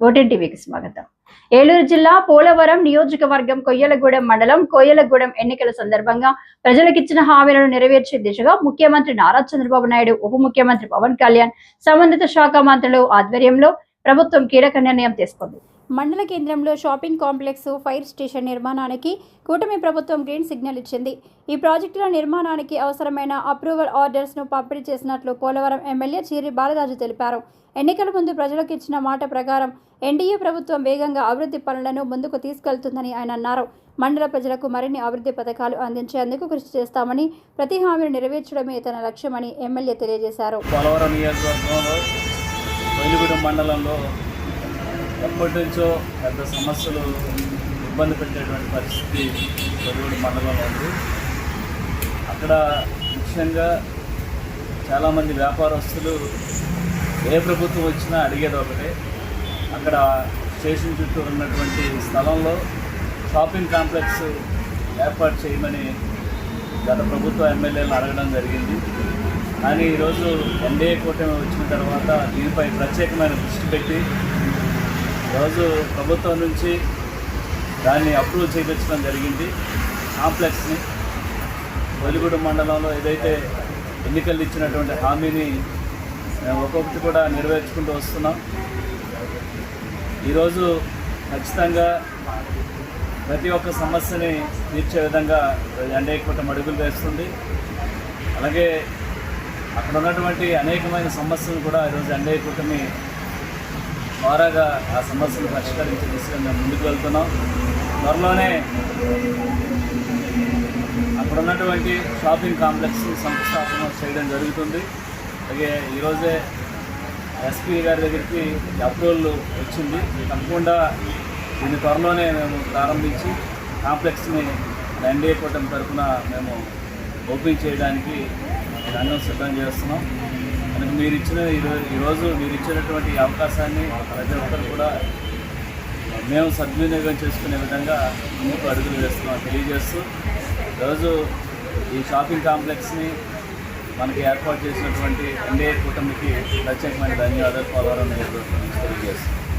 ఓటెన్ టీవీకి స్వాగతం. ఏలూరు జిల్లా పోలవరం నియోజకవర్గం కొయ్యలగూడెం మండలం కోయలగూడెం ఎన్నికల సందర్భంగా ప్రజలకిచ్చిన హామీలను నెరవేర్చే దిశగా ముఖ్యమంత్రి నారా చంద్రబాబు నాయుడు ఉప ముఖ్యమంత్రి పవన్ కళ్యాణ్ సంబంధిత శాఖ మంత్రులు ఆధ్వర్యంలో ప్రభుత్వం కీలక నిర్ణయం తీసుకుంది. మండల కేంద్రంలో షాపింగ్ కాంప్లెక్స్ ఫైర్ స్టేషన్ నిర్మాణానికి కూటమి ప్రభుత్వం గ్రీన్ సిగ్నల్ ఇచ్చింది. ఈ ప్రాజెక్టుల నిర్మాణానికి అవసరమైన అప్రూవల్ ఆర్డర్స్ను పంపిణీ చేసినట్లు పోలవరం ఎమ్మెల్యే చీరి బాలరాజు తెలిపారు. ఎన్నికల ముందు ప్రజలకు ఇచ్చిన మాట ప్రకారం ఎన్డీఏ ప్రభుత్వం వేగంగా అభివృద్ధి పనులను ముందుకు తీసుకెళ్తుందని ఆయన అన్నారు. మండల ప్రజలకు మరిన్ని అభివృద్ధి పథకాలు అందించేందుకు కృషి చేస్తామని ప్రతి హామీని నెరవేర్చడమే తన లక్ష్యమని ఎమ్మెల్యే తెలియజేశారు. పోలవరం నియోజకవర్గంలో మండలంలో ఎప్పటి నుంచో పెద్ద సమస్యలు ఇబ్బంది పెట్టేటువంటి పరిస్థితి కొయిలగూడెం మండలంలో ఉంది. అక్కడ ముఖ్యంగా చాలామంది వ్యాపారస్తులు ఏ ప్రభుత్వం వచ్చినా అడిగేది ఒకటే. అక్కడ స్టేషన్ చుట్టూ ఉన్నటువంటి స్థలంలో షాపింగ్ కాంప్లెక్స్ ఏర్పాటు చేయమని గత ప్రభుత్వ ఎమ్మెల్యేలను అడగడం జరిగింది. కానీ ఈరోజు ఎన్డీఏ కూటమి వచ్చిన తర్వాత దీనిపై ప్రత్యేకమైన దృష్టి పెట్టి రోజు ప్రభుత్వం నుంచి దాన్ని అప్రూవ్ చేయించడం జరిగింది. కాంప్లెక్స్ని వెలుగుడు మండలంలో ఏదైతే ఎన్నికలు ఇచ్చినటువంటి హామీని మేము ఒక్కొక్కటి కూడా నెరవేర్చుకుంటూ వస్తున్నాం. ఈరోజు ఖచ్చితంగా ప్రతి ఒక్క సమస్యని తీర్చే విధంగా ఎన్డీఏ అడుగులు వేస్తుంది. అలాగే అక్కడ ఉన్నటువంటి అనేకమైన సమస్యలు కూడా ఈరోజు ఎన్డీఏ త్వరగా ఆ సమస్యను పరిష్కరించే దిశగా మేము ముందుకు వెళ్తున్నాం. త్వరలోనే అక్కడ ఉన్నటువంటి షాపింగ్ కాంప్లెక్స్ శంకుస్థాపన చేయడం జరుగుతుంది. అలాగే ఈరోజే ఎస్పీ గారి దగ్గరికి అప్రూవల్ వచ్చింది. తప్పకుండా దీన్ని త్వరలోనే మేము ప్రారంభించి కాంప్లెక్స్ని ఎన్డీఏ కూటమి తరఫున మేము ఓపెన్ చేయడానికి రంగం సిద్ధం చేస్తున్నాం. మరి మీరు ఇచ్చిన ఈరోజు ఈరోజు మీరు ఇచ్చినటువంటి అవకాశాన్ని ప్రతి ఒక్కరు కూడా మేము సద్వినియోగం చేసుకునే విధంగా ముందుకు అడుగులు వేస్తున్నాం. తెలియజేస్తూ ఈరోజు ఈ షాపింగ్ కాంప్లెక్స్ని మనకి ఏర్పాటు చేసినటువంటి ఎన్డీఏ కూటమికి ప్రత్యేకమైన ధన్యవాదాలు. పోలవరం నేను నుంచి తెలియజేస్తున్నాం.